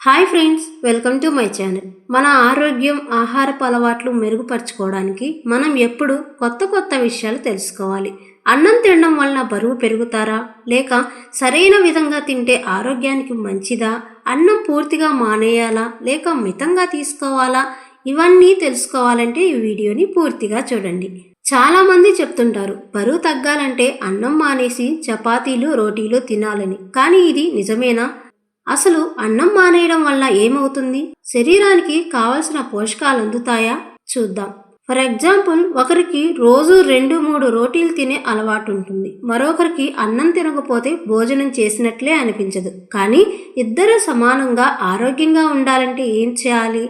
Hi friends welcome to my channel. మన ఆరోగ్యం ఆహారపు అలవాట్లు మెరుగుపరచుకోవడానికి మనం ఎప్పుడు కొత్త కొత్త విషయాలు తెలుసుకోవాలి. అన్నం తినడం వలన బరువు పెరుగుతారా? లేక సరైన విధంగా తింటే ఆరోగ్యానికి మంచిదా? అన్నం పూర్తిగా మానేయాలా? లేక మితంగా తీసుకోవాలా? ఇవన్నీ తెలుసుకోవాలంటే ఈ వీడియోని పూర్తిగా చూడండి. చాలామంది చెప్తుంటారు బరువు తగ్గాలంటే అన్నం మానేసి చపాతీలు రోటీలు తినాలని. కానీ ఇది నిజమేనా? అసలు అన్నం మానేయడం వల్ల ఏమవుతుంది? శరీరానికి కావలసిన పోషకాలు అందుతాయా? చూద్దాం. ఫర్ ఎగ్జాంపుల్ ఒకరికి రోజు రెండు మూడు రోటీలు తినే అలవాటు ఉంటుంది మరొకరికి అన్నం తినకపోతే భోజనం చేసినట్లే అనిపించదు. కానీ ఇద్దరు సమానంగా ఆరోగ్యంగా ఉండాలంటే ఏం చేయాలి?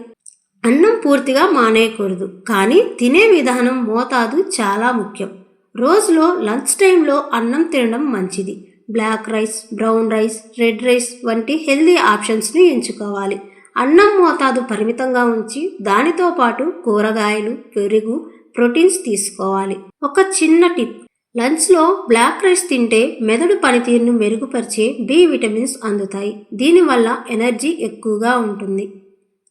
అన్నం పూర్తిగా మానేయకూడదు. కానీ తినే విధానం మోతాదు చాలా ముఖ్యం. రోజులో లంచ్ టైంలో అన్నం తినడం మంచిది. Black rice brown rice red rice వంటి హెల్దీ ఆప్షన్స్ని ఎంచుకోవాలి. అన్నం మోతాదు పరిమితంగా ఉంచి దానితో పాటు కూరగాయలు పెరుగు ప్రోటీన్స్ తీసుకోవాలి. ఒక చిన్న టిప్. లంచ్లో బ్లాక్ రైస్ తింటే మెదడు పనితీరును మెరుగుపరిచే బి విటమిన్స్ అందుతాయి. దీనివల్ల ఎనర్జీ ఎక్కువగా ఉంటుంది.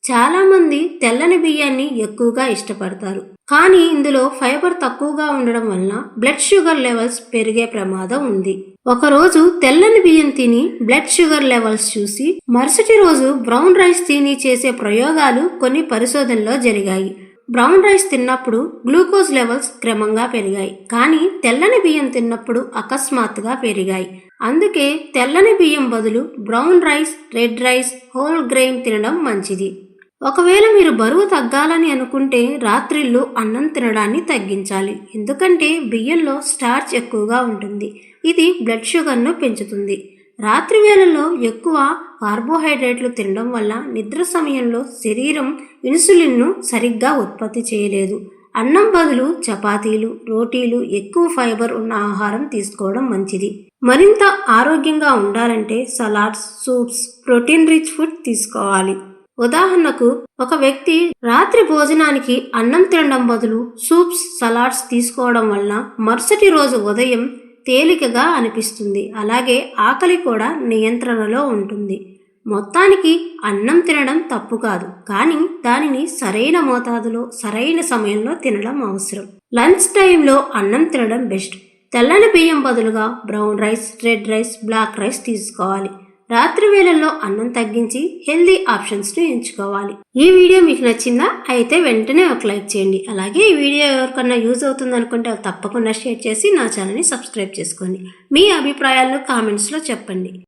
చాలామంది తెల్లని బియ్యాన్ని ఎక్కువగా ఇష్టపడతారు. కానీ ఇందులో ఫైబర్ తక్కువగా ఉండడం వలన బ్లడ్ షుగర్ లెవెల్స్ పెరిగే ప్రమాదం ఉంది. ఒకరోజు తెల్లని బియ్యం తిని బ్లడ్ షుగర్ లెవెల్స్ చూసి మరుసటి రోజు బ్రౌన్ రైస్ తిని చేసే ప్రయోగాలు కొన్ని పరిశోధనలో జరిగాయి. బ్రౌన్ రైస్ తిన్నప్పుడు గ్లూకోజ్ లెవెల్స్ క్రమంగా పెరిగాయి. కానీ తెల్లని బియ్యం తిన్నప్పుడు అకస్మాత్తుగా పెరిగాయి. అందుకే తెల్లని బియ్యం బదులు brown rice red rice whole grain తినడం మంచిది. ఒకవేళ మీరు బరువు తగ్గాలని అనుకుంటే రాత్రిళ్ళు అన్నం తినడాన్ని తగ్గించాలి. ఎందుకంటే బియ్యంలో స్టార్చ్ ఎక్కువగా ఉంటుంది. ఇది బ్లడ్ షుగర్ను పెంచుతుంది. రాత్రి వేళల్లో ఎక్కువ కార్బోహైడ్రేట్లు తినడం వల్ల నిద్ర సమయంలో శరీరం ఇన్సులిన్ను సరిగ్గా ఉత్పత్తి చేయలేదు. అన్నం బదులు చపాతీలు రోటీలు ఎక్కువ ఫైబర్ ఉన్న ఆహారం తీసుకోవడం మంచిది. మరింత ఆరోగ్యంగా ఉండాలంటే salads soups protein rich food తీసుకోవాలి. ఉదాహరణకు ఒక వ్యక్తి రాత్రి భోజనానికి అన్నం తినడం బదులు సూప్స్ సలాడ్స్ తీసుకోవడం వలన మరుసటి రోజు ఉదయం తేలికగా అనిపిస్తుంది. అలాగే ఆకలి కూడా నియంత్రణలో ఉంటుంది. మొత్తానికి అన్నం తినడం తప్పు కాదు. కానీ దానిని సరైన మోతాదులో సరైన సమయంలో తినడం అవసరం. లంచ్ టైంలో అన్నం తినడం బెస్ట్. తెల్లని బియ్యం బదులుగా brown rice red rice black rice తీసుకోవాలి. రాత్రి వేళల్లో అన్నం తగ్గించి హెల్దీ ఆప్షన్స్ను ఎంచుకోవాలి. ఈ వీడియో మీకు నచ్చిందా? అయితే వెంటనే ఒక లైక్ చేయండి. అలాగే ఈ వీడియో ఎవరికన్నా యూజ్ అవుతుంది అనుకుంటే తప్పకుండా షేర్ చేసి నా ఛానల్ని సబ్స్క్రైబ్ చేసుకోండి. మీ అభిప్రాయాలను కామెంట్స్లో చెప్పండి.